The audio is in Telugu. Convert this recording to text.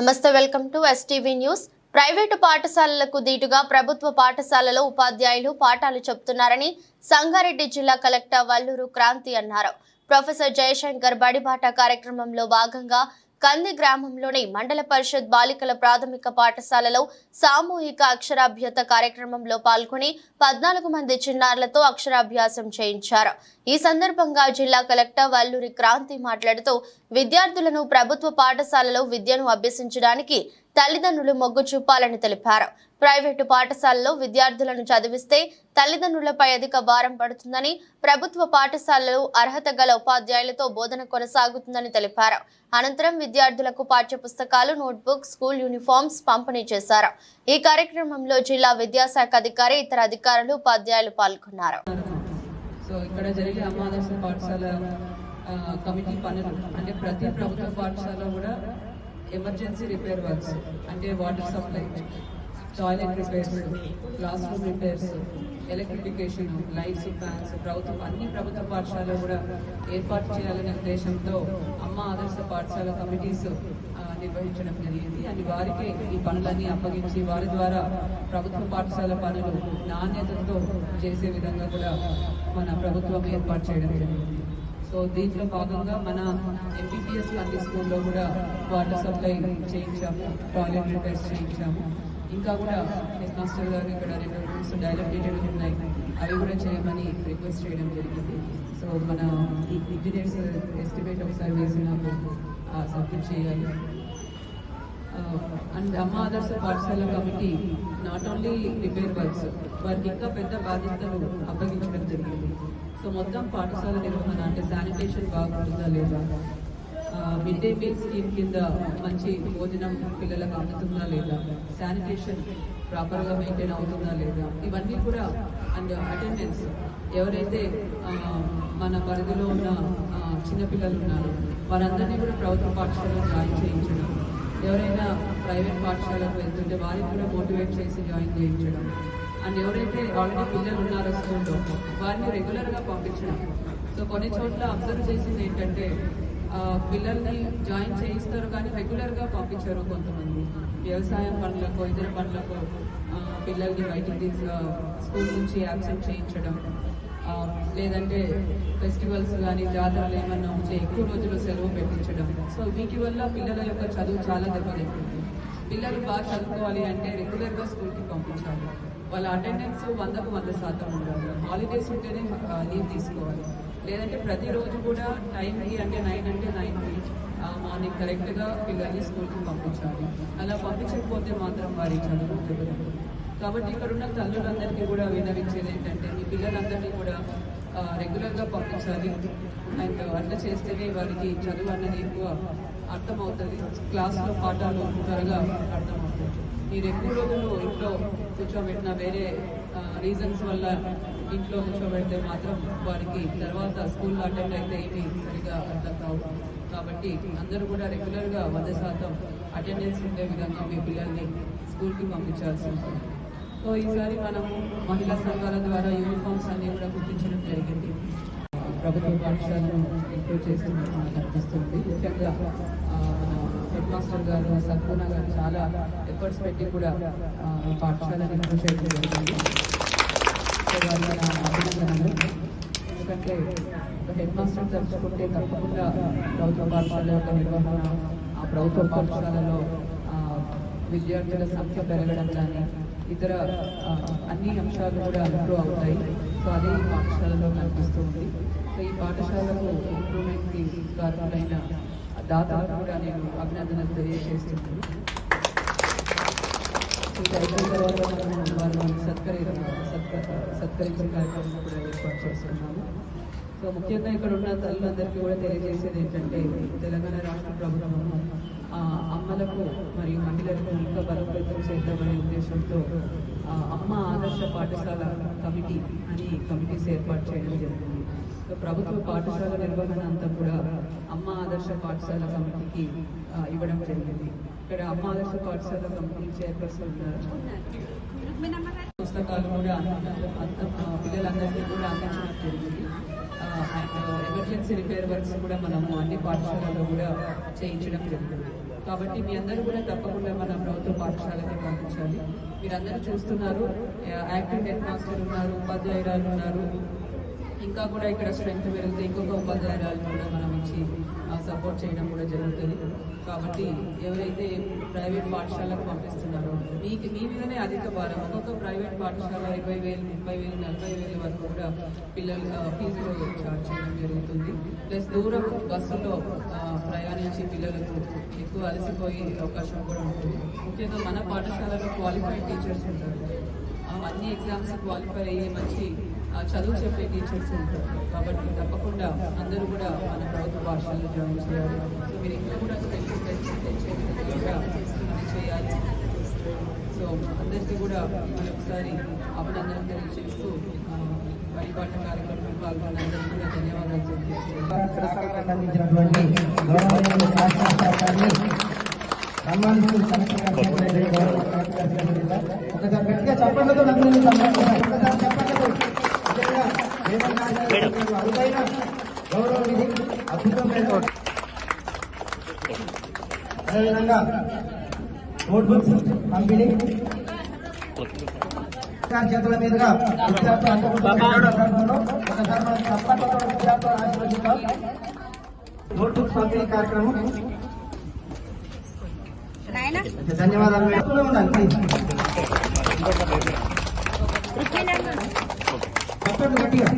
నమస్తే welcome to STV news private పాఠశాలలకు దీటుగా ప్రభుత్వ పాఠశాలలో ఉపాధ్యాయులు పాఠాలు చెబుతున్నారని సంగారెడ్డి జిల్లా కలెక్టర్ వల్లూరు క్రాంతి అన్నారు. ప్రొఫెసర్ జయశంకర్ బడిబాట కార్యక్రమంలో భాగంగా కంది గ్రామంలోని మండల పరిషత్ బాలికల ప్రాథమిక పాఠశాలలో సామూహిక అక్షరాభ్యత కార్యక్రమంలో పాల్గొని పద్నాలుగు మంది చిన్నారులతో అక్షరాభ్యాసం చేయించారు. ఈ సందర్భంగా జిల్లా కలెక్టర్ వల్లూరి క్రాంతి మాట్లాడుతూ విద్యార్థులను ప్రభుత్వ పాఠశాలలో విద్యను అభ్యసించడానికి తల్లిదండ్రులు మొగ్గు చూపాలని తెలిపారు. ప్రైవేటు పాఠశాలలో విద్యార్థులను చదివిస్తే తల్లిదండ్రులపై అధిక భారం పడుతుందని ప్రభుత్వ పాఠశాలలో అర్హత గల ఉపాధ్యాయులతో బోధన కొనసాగుతుందని తెలిపారు. అనంతరం విద్యార్థులకు పాఠ్యపుస్తకాలు నోట్బుక్ స్కూల్ యూనిఫామ్స్ పంపిణీ చేశారు. ఈ కార్యక్రమంలో జిల్లా విద్యాశాఖ అధికారి ఇతర అధికారులు ఉపాధ్యాయులు పాల్గొన్నారు. సో ఇక్కడ జరిగే పాఠశాల కమిటీ పనులు అంటే ప్రతి ప్రభుత్వ పాఠశాల కూడా ఎమర్జెన్సీ రిపేర్ వర్క్స్ అంటే water supply toilet repairs class room repairs electrification lights fans ప్రభుత్వం అన్ని ప్రభుత్వ పాఠశాలలో కూడా ఏర్పాటు చేయాలనే ఉద్దేశంతో అమ్మ ఆదర్శ పాఠశాల కమిటీస్ నిర్వహించడం జరిగింది. అని వారికి ఈ పనులన్నీ అప్పగించి వారి ద్వారా ప్రభుత్వ పాఠశాల పనులు నాణ్యతతో చేసే విధంగా కూడా మన ప్రభుత్వం ఏర్పాటు చేయడం జరిగింది. సో దీంట్లో భాగంగా మన ఎంపీపీఎస్ లాంటి స్కూల్లో కూడా వాటర్ సప్లై చేయించాము టాయిలెట్ రిపేర్స్ చేయించాము. ఇంకా కూడా హెడ్ మాస్టర్ గారు ఇక్కడ రెండు రూమ్స్ డైలెక్టేటెడ్ ఉన్నాయి. అవి కూడా చేయమని రిక్వెస్ట్ చేయడం జరిగింది. సో మన ఇంజనీర్స్ ఎస్టిమేట్ ఒకసారి వేసి నాకు సబ్మిట్ చేయాలి. అండ్ అమ్మ Adarsha Pathashala committee not only repair works వారికి ఇంకా పెద్ద బాధ్యతలు అప్పగించడం జరిగింది. సో మొత్తం పాఠశాల నిర్వహణ అంటే శానిటేషన్ బాగుంటుందా లేదా? మిడ్ డే మీల్ స్కీమ్ కింద మంచి భోజనం పిల్లలకు అందుతుందా లేదా? శానిటేషన్ ప్రాపర్గా మెయింటైన్ అవుతుందా లేదా? ఇవన్నీ కూడా అండ్ అటెండెన్స్. ఎవరైతే మన పరిధిలో ఉన్న చిన్నపిల్లలు ఉన్నారో వారందరినీ కూడా ప్రభుత్వ పాఠశాలలో జాయిన్ చేయించడం. ఎవరైనా ప్రైవేట్ పాఠశాలకు వెళ్తుంటే వారికి కూడా మోటివేట్ చేసి జాయిన్ చేయించడం. అండ్ ఎవరైతే ఆల్రెడీ పిల్లలు ఉన్నారో స్కూల్లో వారిని రెగ్యులర్గా పంపించడం. సో కొన్ని చోట్ల అబ్జర్వ్ చేసింది ఏంటంటే పిల్లల్ని జాయిన్ చేయిస్తారు కానీ రెగ్యులర్గా పంపించారు కొంతమంది. వ్యవసాయం పనులకు ఇతర పనులకు పిల్లల్ని బయటికి తీసు స్కూల్ నుంచి యాబ్సెంట్ చేయించడం. లేదంటే ఫెస్టివల్స్ కానీ జాతరలు ఏమన్నా ఉంటే ఎక్కువ రోజులు సెలవు పెట్టించడం. సో వీటి వల్ల పిల్లల యొక్క చదువు చాలా దెబ్బతింటుంది. పిల్లలు బాగా చదువుకోవాలి అంటే రెగ్యులర్గా స్కూల్కి పంపించాలి. వాళ్ళ అటెండెన్స్ వందకు వంద శాతం ఉండాలి. హాలిడేస్ ఉంటేనే లీవ్ తీసుకోవాలి. లేదంటే ప్రతిరోజు కూడా టైంకి అంటే నైన్ అంటే నైన్కి మార్నింగ్ కరెక్ట్గా పిల్లల్ని స్కూల్కి పంపించాలి. అలా పంపించకపోతే మాత్రం వారి చదువు కాబట్టి ఇక్కడ ఉన్న తల్లులందరికీ కూడా వినవించేది ఏంటంటే మీ పిల్లలందరినీ కూడా రెగ్యులర్గా పంపించాలి. అండ్ అట్లా చేస్తేనే వారికి చదువు అన్నది ఎక్కువ అర్థమవుతుంది. క్లాస్లో పాఠాలు త్వరగా అర్థమవుతుంది మీరు ఎక్కువ రోజులు ఇంట్లో కూర్చోబెట్టిన వేరే రీజన్స్ వల్ల ఇంట్లో కూర్చోబెడితే మాత్రం వారికి తర్వాత స్కూల్లో అటెండ్ అయితే ఏమీ సరిగా అర్థం కావు. కాబట్టి అందరూ కూడా రెగ్యులర్గా వంద శాతం అటెండెన్స్ ఉండే విధంగా మీ పిల్లల్ని స్కూల్కి పంపించాల్సి ఉంటుంది. సో ఈసారి మనము మహిళా సంఘాల ద్వారా యూనిఫామ్స్ అన్ని కూడా గుర్తించడం జరిగింది. ప్రభుత్వ పాఠశాలను ఇంప్రూవ్ చేసినట్టు మనకు అనిపిస్తుంది. ముఖ్యంగా హెడ్మాస్టర్ మాస్టర్ గారు సద్గుణ గారు చాలా ఎఫర్ట్స్ పెట్టి కూడా పాఠశాలని చేయడం జరిగింది. అభినందనలు. ఎందుకంటే హెడ్ మాస్టర్ తలుచుకుంటే తప్పకుండా ప్రభుత్వ పాఠశాల యొక్క నిర్వహణ ఆ ప్రభుత్వ పాఠశాలలో విద్యార్థుల సంఖ్య పెరగడం కానీ ఇతర అన్ని అంశాలు కూడా ఇంప్రూవ్ అవుతాయి. సో అదే ఈ పాఠశాలలో కనిపిస్తుంది సో ఈ పాఠశాలకు ఇంప్రూవ్మెంట్కి కారణమైన దాతలకు కూడా నేను అభినందనలు తెలియజేస్తున్నాను. అయిపోయిన తర్వాత వారిని సత్కరి సత్క- సత్కరించిన కార్యక్రమం కూడా ఏర్పాటు చేస్తున్నాము సో ముఖ్యంగా ఇక్కడ ఉన్న తల్లులందరికీ కూడా తెలియజేసేది ఏంటంటే తెలంగాణ రాష్ట్ర ప్రభుత్వం అమ్మలకు మరియు మహిళలకు ఇంకా బలోపేతం చేద్దామనే ఉద్దేశంతో అమ్మ ఆదర్శ పాఠశాల కమిటీ అని కమిటీస్ ఏర్పాటు చేయడం జరిగింది. ప్రభుత్వ పాఠశాల నిర్వహణ అంతా కూడా అమ్మ ఆదర్శ పాఠశాల కమిటీకి ఇవ్వడం జరిగింది. ఇక్కడ అమ్మ ఆదర్శ పాఠశాల కమిటీ చైర్పర్సన్ ఉన్నారు. పుస్తకాలు కూడా పిల్లలందరికీ కూడా అందించడం జరిగింది. ఎమర్జెన్సీ రిపేర్ వర్క్స్ కూడా మనము అన్ని పాఠశాలలో కూడా చేయించడం జరుగుతుంది కాబట్టి మీ అందరూ కూడా తప్పకుండా మన ప్రభుత్వ పాఠశాలకి పంపించాలి. మీరందరూ చూస్తున్నారు యాక్టివ్ హెడ్ మాస్టర్ ఉన్నారు ఉపాధ్యాయురాలు ఉన్నారు ఇంకా కూడా ఇక్కడ స్ట్రెంగ్త్ పెరిగితే ఇంకొక ఉపాధ్యాయురాలు కూడా మనం ఇచ్చి సపోర్ట్ చేయడం కూడా జరుగుతుంది. కాబట్టి ఎవరైతే ప్రైవేట్ పాఠశాలకు పంపిస్తున్నారో మీకు మీ మీదనే అధిక భారం. ఒక్కొక్క ప్రైవేట్ పాఠశాల ఇరవై వేలు ముప్పై వేలు నలభై వేల వరకు కూడా పిల్లలు ఆ, ఫీజులు చేయడం జరుగుతుంది. ప్లస్ దూరం బస్సులో ప్రయాణించి ప్రయాణించే పిల్లలకు ఎక్కువ అలసిపోయే అవకాశం కూడా ఉంటుంది. ముఖ్యంగా మన పాఠశాలలో క్వాలిఫైడ్ టీచర్స్ ఉంటారు. ఆ, అన్ని ఎగ్జామ్స్ క్వాలిఫై అయ్యే మంచి చదువు చెప్పే టీచర్స్ ఉంటారు. కాబట్టి తప్పకుండా అందరూ కూడా మన ప్రభుత్వ పాఠశాలలో జాయిన్ చేయాలి. సో మీరు ఇంట్లో కూడా తెలుగు తెచ్చే విధంగా కూడా చేయాలి. సో అందరికీ కూడా మరొకసారి అభినందనలు తెలియజేస్తూ ఆ, కార్యక్రమంలో పాల్గొన్న కూడా ధన్యవాదాలు చెప్పండి అందించినటువంటి అదేవిధంగా నోట్బుక్స్ పంపిణీ. గారి చేతుల మీదుగా ఆశీర్వదిద్దాం నోట్బుక్ పంపిణీ కార్యక్రమం. ధన్యవాదాలు. ఉండాలి. గట్టిగా.